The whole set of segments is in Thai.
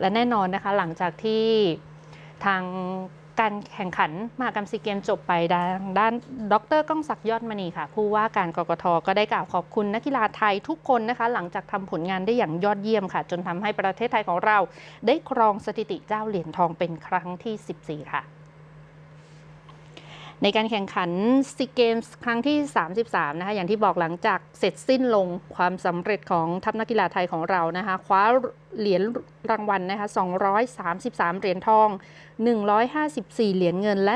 และแน่นอนนะคะหลังจากที่ทางการแข่งขันมหากรรมซีเกมจบไปด้านด้านดรก้องศักดิ์ยอดมณีค่ะ ผู้ว่าการกกทก็ได้กล่าวขอบคุณนักกีฬาไทยทุกคนนะคะ หลังจากทำผลงานได้อย่างยอดเยี่ยมค่ะ จนทำให้ประเทศไทยของเรา ได้ครองสถิติเจ้าเหรียญทองเป็นครั้งที่ 14 ค่ะในการแข่งขันซีเกมส์ครั้งที่ 33 นะคะ อย่างที่บอกหลังจากเสร็จสิ้นลงความสำเร็จของทัพนักกีฬาไทยของเรานะคะ คว้าเหรียญ รางวัลนะคะ233 เหรียญทอง 154 เหรียญเงินและ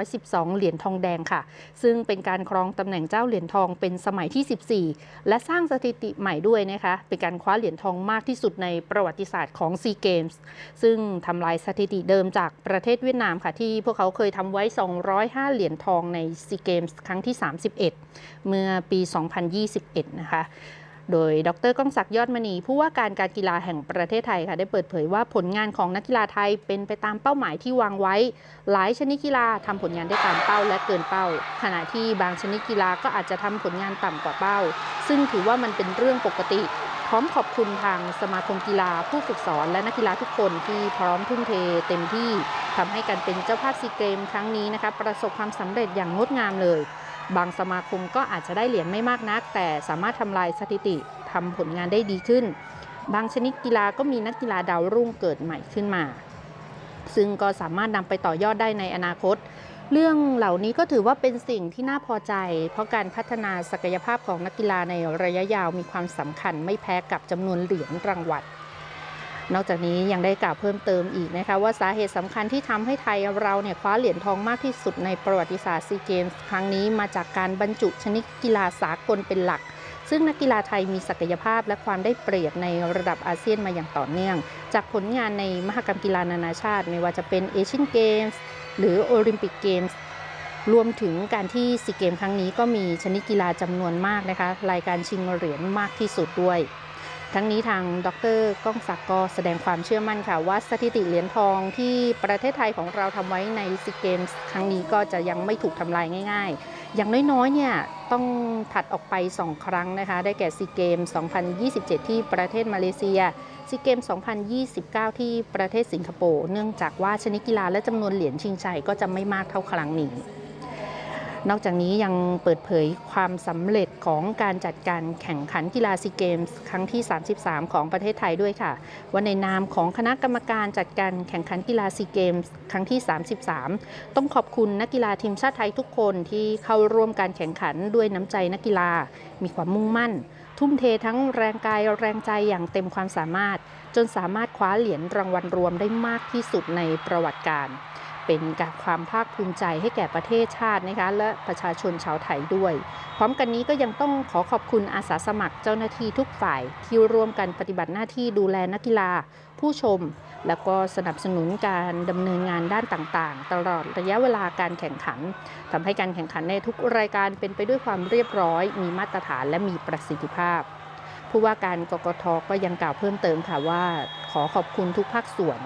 112 เหรียญทองแดงค่ะ ซึ่งเป็นการครองตำแหน่งเจ้าเหรียญทองเป็นสมัยที่ 14 และสร้างสถิติใหม่ด้วยนะคะเป็นการคว้าเหรียญทองมากที่สุดในประวัติศาสตร์ของซีเกมส์ซึ่งทำลายสถิติเดิมจากประเทศเวียดนามค่ะที่พวกเขาเคยทำไว้ 205 เหรียญทองในซีเกมส์ครั้งที่ 31 เมื่อปี 2021 นะคะ โดยดรก้องศักดิ์ยอดมณีผู้ว่าการการกีฬาแห่งประเทศไทยค่ะได้เปิดเผยว่าผลงานของนักกีฬาไทยเป็นไปตามเป้าหมายที่วางไว้ หลายชนิดกีฬาทำผลงานได้ตามเป้าและเกินเป้า ขณะที่บางชนิดกีฬาก็อาจจะทำผลงานต่ำกว่าเป้า ซึ่งถือว่ามันเป็นเรื่องปกติพร้อมขอบคุณทางสมาคมกีฬาผู้ฝึกสอนและนักกีฬาทุกคนที่พร้อมทุ่มเทเต็มที่ทำให้การเป็นเจ้าภาพซีเกมครั้งนี้นะคะประสบความสำเร็จอย่างงดงามเลย บางสมาคมก็อาจจะได้เหรียญไม่มากนัก แต่สามารถทำลายสถิติทำผลงานได้ดีขึ้น บางชนิดกีฬาก็มีนักกีฬาดาวรุ่งเกิดใหม่ขึ้นมา ซึ่งก็สามารถนำไปต่อยอดได้ในอนาคต เรื่องเหล่านี้ก็ถือว่าเป็นสิ่งที่น่าพอใจ เพราะการพัฒนาศักยภาพของนักกีฬาในระยะยาวมีความสำคัญไม่แพ้กับจำนวนเหรียญรางวัล นอกจากนี้ยังได้กล่าวเพิ่มเติมอีกนะคะว่าสาเหตุสำคัญที่ทำให้ไทยเราเนี่ยคว้าเหรียญทองมากที่สุดในประวัติศาสตร์ซีเกมส์ครั้งนี้มาจากการบรรจุชนิดกีฬาสากลเป็นหลัก ซึ่งนักกีฬาไทยมีศักยภาพและความได้เปรียบในระดับอาเซียนมาอย่างต่อเนื่อง จากผลงานในมหกรรมกีฬานานาชาติ ไม่ว่าจะเป็นเอเชียนเกมส์หรือโอลิมปิกเกมส์รวมถึงการที่ซีเกมครั้งนี้ก็มีชนิดกีฬาจำนวนมากนะคะ รายการชิงเหรียญมากที่สุดด้วย ทั้งนี้ทางดรก้องศักดิ์ก็แสดงความเชื่อมั่นค่ะ ว่าสถิติเหรียญทองที่ประเทศไทยของเราทำไว้ในซีเกมส์ครั้งนี้ก็จะยังไม่ถูกทำลายง่าย ๆ อย่างน้อยๆเนี่ยต้องถัดออกไป 2 ครั้งนะคะ ได้แก่ซีเกมส์2027 ที่ประเทศมาเลเซียซีเกม2029 ที่ประเทศสิงคโปร์เนื่องจากว่าชนิดกีฬาและจำนวนเหรียญชิงชัยก็จะไม่มากเท่าครั้งนี้ นอกจากนี้ยังเปิดเผยความสำเร็จของการจัดการแข่งขันกีฬาซีเกมส์ครั้งที่ 33 ของประเทศไทยด้วยค่ะ ว่าในนามของคณะกรรมการจัดการแข่งขันกีฬาซีเกมส์ครั้งที่ 33 ต้องขอบคุณนักกีฬาทีมชาติไทยทุกคนที่เข้าร่วมการแข่งขันด้วยน้ำใจนักกีฬา มีความมุ่งมั่น ทุ่มเททั้งแรงกายแรงใจอย่างเต็มความสามารถ จนสามารถคว้าเหรียญรางวัลรวมได้มากที่สุดในประวัติการ เป็นการความภาคภูมิใจให้แก่ประเทศชาตินะคะและประชาชนชาวไทยด้วย พร้อมกันนี้ก็ยังต้องขอขอบคุณอาสาสมัครเจ้าหน้าที่ทุกฝ่ายที่ร่วมกันปฏิบัติหน้าที่ดูแลนักกีฬา ผู้ชม แล้วก็สนับสนุนการดำเนินงานด้านต่างๆ ตลอดระยะเวลาการแข่งขันทำให้การแข่งขันในทุกรายการเป็นไปด้วยความเรียบร้อย มีมาตรฐานและมีประสิทธิภาพผู้ว่าการกกทก็ยังกล่าวเพิ่มเติมค่ะว่า ขอขอบคุณทุกภาคส่วน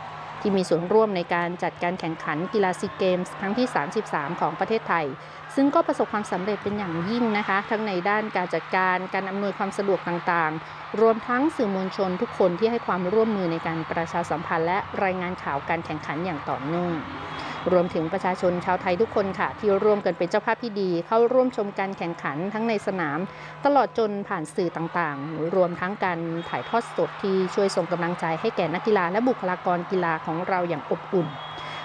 ที่มีส่วนร่วมในการจัดการแข่งขันกีฬาซีเกมส์ครั้งที่ 33 ของประเทศไทย ซึ่งก็ประสบความสำเร็จเป็นอย่างยิ่งนะคะ ทั้งในด้านการจัดการการอำนวยความสะดวกต่างๆ รวมทั้งสื่อมวลชนทุกคนที่ให้ความร่วมมือในการประชาสัมพันธ์และรายงานข่าวการแข่งขันอย่างต่อเนื่อง รวมถึงประชาชนชาวไทยทุกคนค่ะ ที่ร่วมกันเป็นเจ้าภาพที่ดี เข้าร่วมชมการแข่งขันทั้งในสนาม ตลอดจนผ่านสื่อต่างๆ รวมทั้งการถ่ายทอดสดที่ช่วยส่งกำลังใจให้แก่นักกีฬาและบุคลากรกีฬาของเราอย่างอบอุ่น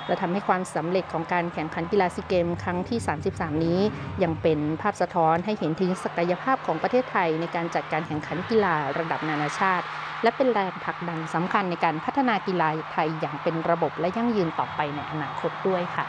และทำให้ความสำเร็จของการแข่งขันกีฬาซีเกมครั้งที่ 33 นี้ ยังเป็นภาพสะท้อนให้เห็นถึงศักยภาพของประเทศไทยในการจัดการแข่งขันกีฬาระดับนานาชาติ และเป็นแรงผลักดันสำคัญในการพัฒนากีฬาไทยอย่างเป็นระบบและยั่งยืนต่อไปในอนาคตด้วยค่ะ